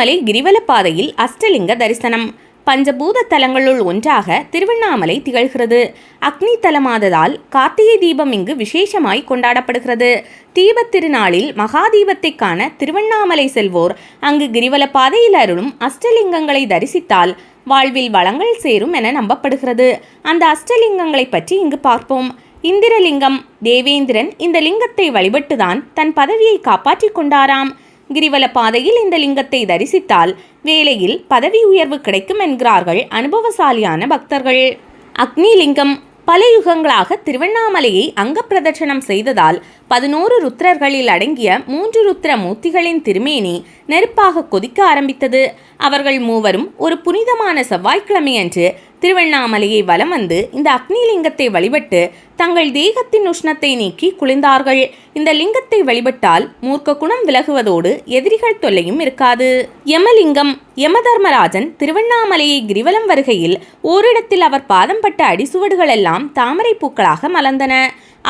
திருவண்ணாமலை கிரிவல பாதையில் அஷ்டலிங்க தரிசனம். பஞ்சபூத தலங்களுள் ஒன்றாக திருவண்ணாமலை திகழ்கிறது. அக்னி தலமாததால் கார்த்திகை தீபம் இங்கு விசேஷமாய் கொண்டாடப்படுகிறது. தீபத் திருநாளில் மகாதீபத்தை காண திருவண்ணாமலை செல்வோர். அங்கு கிரிவல பாதையில் அருளும் அஷ்டலிங்கங்களை தரிசித்தால் வாழ்வில் வளங்கள் சேரும் என நம்பப்படுகிறது. அந்த அஷ்டலிங்கங்களை பற்றி இங்கு பார்ப்போம். இந்திரலிங்கம் தேவேந்திரன் இந்த லிங்கத்தை வழிபட்டுதான் தன் பதவியை காப்பாற்றிக் கொண்டாராம். கிரிவல பாதையில் இந்த லிங்கத்தை தரிசித்தால் வேலையில் பதவி உயர்வு கிடைக்கும் என்கிறார்கள் அனுபவசாலியான பக்தர்கள். அக்னி லிங்கம் பல யுகங்களாக திருவண்ணாமலையை அங்க பிரதட்சணம் செய்ததால் பதினோரு ருத்ரர்களில் அடங்கிய மூன்று ருத்ர மூர்த்திகளின் திருமேனி நெருப்பாக கொதிக்க ஆரம்பித்தது. அவர்கள் மூவரும் ஒரு புனிதமான செவ்வாய்க்கிழமையன்று திருவண்ணாமலையை வலம் வந்து இந்த அக்னி லிங்கத்தை வழிபட்டு தங்கள் தேகத்தின் உஷ்ணத்தை நீக்கி குளிர்ந்தார்கள். இந்த லிங்கத்தை வழிபட்டால் மூர்க்க குணம் விலகுவதோடு எதிரிகள் தொல்லையும் இருக்காது. யமலிங்கம் யமதர்மராஜன் திருவண்ணாமலையை கிரிவலம் வருகையில் ஓரிடத்தில் அவர் பாதம் பட்ட அடிசுவடுகள் எல்லாம் தாமரை பூக்களாக மலர்ந்தன.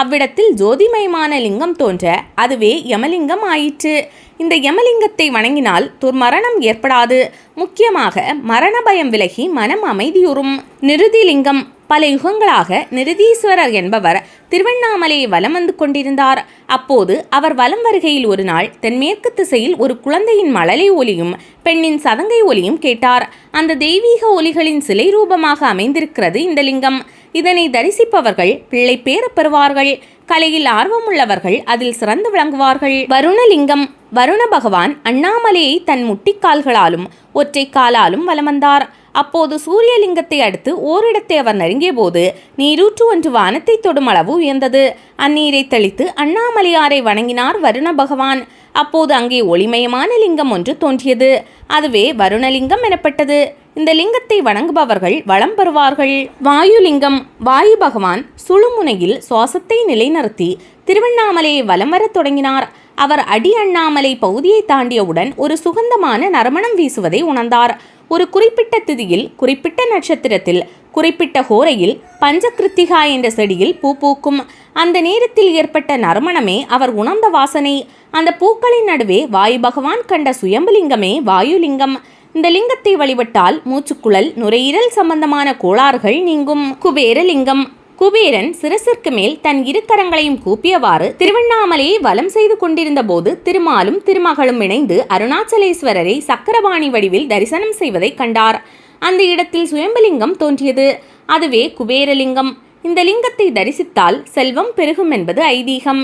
அவ்விடத்தில் ஜோதிமயமான லிங்கம் தோன்ற அதுவே யமலிங்கம் ஆயிற்று. இந்த யமலிங்கத்தை வணங்கினால் துர்மரணம் ஏற்படாது. முக்கியமாக மரண பயம் விலகி மனம் அமைதியுறும். நிருதிலிங்கம் பல யுகங்களாக நிருதீஸ்வரர் என்பவர் திருவண்ணாமலையை வலம் வந்து கொண்டிருந்தார். அப்போது அவர் வலம் வருகையில் ஒரு நாள் தென்மேற்கு திசையில் ஒரு குழந்தையின் மழலை ஒலியும் பெண்ணின் சதங்கை ஒலியும் கேட்டார். அந்த தெய்வீக ஒலிகளின் சிலை ரூபமாக அமைந்திருக்கிறது இந்த லிங்கம். இதனை தரிசிப்பவர்கள் பிள்ளை பேர பெறுவார்கள். கலையில் ஆர்வமுள்ளவர்கள் அதில் சிறந்து விளங்குவார்கள். வருணலிங்கம் வருண பகவான் அண்ணாமலையை தன் முட்டிக்கால்களாலும் ஒற்றை காலாலும் வலம் வந்தார். அப்போது சூரியலிங்கத்தை அடுத்து ஓரிடத்தை அவர் நெருங்கிய போது நீரூற்று ஒன்று வானத்தை தொடும் அளவு உயர்ந்தது. அந்நீரை தெளித்து அண்ணாமலையாரை வணங்கினார் வருண பகவான். அப்போது அங்கே ஒளிமயமான லிங்கம் ஒன்று தோன்றியது. அதுவே வருணலிங்கம் எனப்பட்டது. இந்த லிங்கத்தை வணங்குபவர்கள் வளம் பெறுவார்கள். வாயுலிங்கம் வாயு பகவான் சுழுமுனையில் சுவாசத்தை நிலைநிறுத்தி திருவண்ணாமலையை வலம் வரத் தொடங்கினார். அவர் அடி அண்ணாமலை பகுதியை தாண்டியவுடன் ஒரு சுகந்தமான நறுமணம் வீசுவதை உணர்ந்தார். ஒரு குறிப்பிட்ட திதியில் குறிப்பிட்ட நட்சத்திரத்தில் குறிப்பிட்ட ஹோரையில் பஞ்சகிருத்திகா என்ற செடியில் பூ பூக்கும். அந்த நேரத்தில் ஏற்பட்ட நறுமணமே அவர் உணர்ந்த வாசனை. அந்த பூக்களின் நடுவே வாயு பகவான் கண்ட சுயம்புலிங்கமே வாயுலிங்கம். இந்த லிங்கத்தை வழிபட்டால் மூச்சுக்குழல் நுரையீரல் சம்பந்தமான கோளாறுகள் நீங்கும். குபேரலிங்கம். குபேரன் சிரசிற்கு மேல் தன் இரு கரங்களையும் கூப்பியவாறு திருவண்ணாமலையை வலம் செய்து கொண்டிருந்த போது திருமாலும் திருமகளும் இணைந்து அருணாச்சலேஸ்வரரை சக்கரபாணி வடிவில் தரிசனம் செய்வதை கண்டார். அந்த இடத்தில் சுயம்பலிங்கம் தோன்றியது. அதுவே குபேரலிங்கம். இந்த லிங்கத்தை தரிசித்தால் செல்வம் பெருகும் என்பது ஐதீகம்.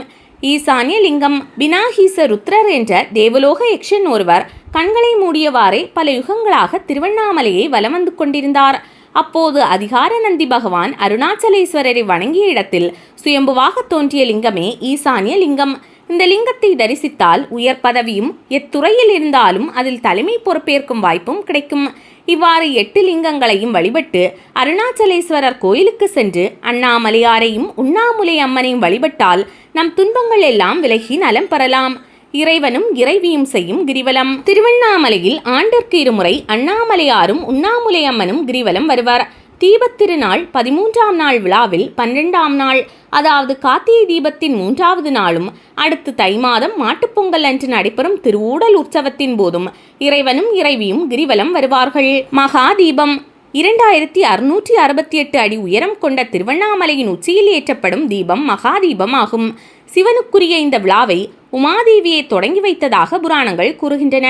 ஈசானிய லிங்கம் பினாஹீச ருத்ரர் என்ற தேவலோக யக்ஷன் ஒருவர் கண்களை மூடியவாறே பல யுகங்களாக திருவண்ணாமலையை வலம் வந்து கொண்டிருந்தார். அப்போது அதிகார நந்தி பகவான் அருணாச்சலேஸ்வரரை வணங்கிய இடத்தில் சுயம்புவாக தோன்றிய லிங்கமே ஈசானிய லிங்கம். இந்த லிங்கத்தை தரிசித்தால் உயர் பதவியும் எத்துறையில் இருந்தாலும் அதில் தலைமை பொறுப்பேற்கும் வாய்ப்பும் கிடைக்கும். இவ்வாறு எட்டு லிங்கங்களையும் வழிபட்டு அருணாச்சலேஸ்வரர் கோயிலுக்கு சென்று அண்ணாமலையாரையும் உண்ணாமுலை அம்மனையும் வழிபட்டால் நம் துன்பங்கள் எல்லாம் விலகி நலம் பெறலாம். இறைவனும் இறைவியும் செய்யும் கிரிவலம். திருவண்ணாமலையில் ஆண்டிற்கு இருமுறை அண்ணாமலையாரும் உண்ணாமுலை அம்மனும் கிரிவலம் வருவார். தீபத்திருநாள் பதிமூன்றாம் நாள் விழாவில் பன்னிரெண்டாம் நாள். அதாவது கார்த்திகை தீபத்தின் மூன்றாவது நாளும் அடுத்து தை மாதம் மாட்டுப்பொங்கல் அன்று நடைபெறும் திருவூடல் உற்சவத்தின் போதும் இறைவனும் இறைவியும் கிரிவலம் வருவார்கள். மகா தீபம். இரண்டாயிரத்தி அறுநூற்றி அறுபத்தி எட்டு அடி உயரம் கொண்ட திருவண்ணாமலையின் உச்சியில் ஏற்றப்படும் தீபம் மகாதீபம் ஆகும் சிவனுக்குரிய இந்த விழாவை உமாதேவியை தொடங்கி வைத்ததாக புராணங்கள் கூறுகின்றன.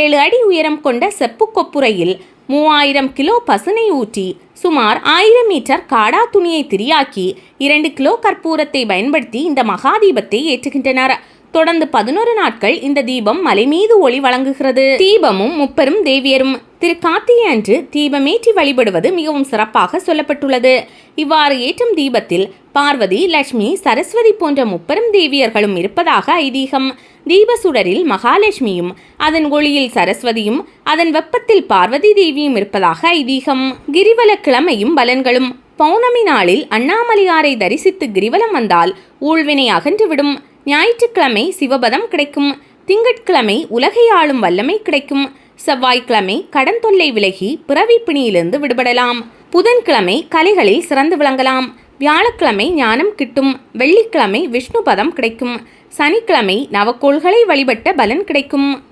ஏழு அடி உயரம் கொண்ட செப்பு கொப்புரையில் மூவாயிரம் கிலோ பசுனை ஊற்றி சுமார் ஆயிரம் மீட்டர் காடா துணியை திரியாக்கி இரண்டு கிலோ கற்பூரத்தை பயன்படுத்தி இந்த மகாதீபத்தை ஏற்றுகின்றனர். தொடர்ந்து பதினோரு நாட்கள் இந்த தீபம் மலை மீது ஒளி வழங்குகிறது. தீபமும் முப்பெரும் தேவியரும் திரு கார்த்திகை அன்று தீபமேற்றி வழிபடுவது மிகவும் சிறப்பாக சொல்லப்பட்டுள்ளது. இவ்வாறு ஏற்றும் தீபத்தில் பார்வதி லட்சுமி சரஸ்வதி போன்ற முப்பெரும் தேவியர்களும் இருப்பதாக ஐதீகம். தீப சுடரில் மகாலட்சுமியும் அதன் ஒளியில் சரஸ்வதியும் அதன் வெப்பத்தில் பார்வதி தேவியும் இருப்பதாக ஐதீகம். கிரிவல கிழமையும் பலன்களும். பௌர்ணமி நாளில் அண்ணாமலையாரை தரிசித்து கிரிவலம் வந்தால் ஊழ்வினை அகன்றுவிடும். ஞாயிற்றுக்கிழமை சிவபதம் கிடைக்கும். திங்கட்கிழமை உலகை ஆளும் வல்லமை கிடைக்கும். செவ்வாய்க்கிழமை கடன் தொல்லை விலகி பிறவி பிணியிலிருந்து விடுபடலாம். புதன்கிழமை கலைகளில் சிறந்து விளங்கலாம். வியாழக்கிழமை ஞானம் கிட்டும். வெள்ளிக்கிழமை விஷ்ணு பதம் கிடைக்கும். சனிக்கிழமை நவக்கோள்களை வழிபட்ட பலன் கிடைக்கும்.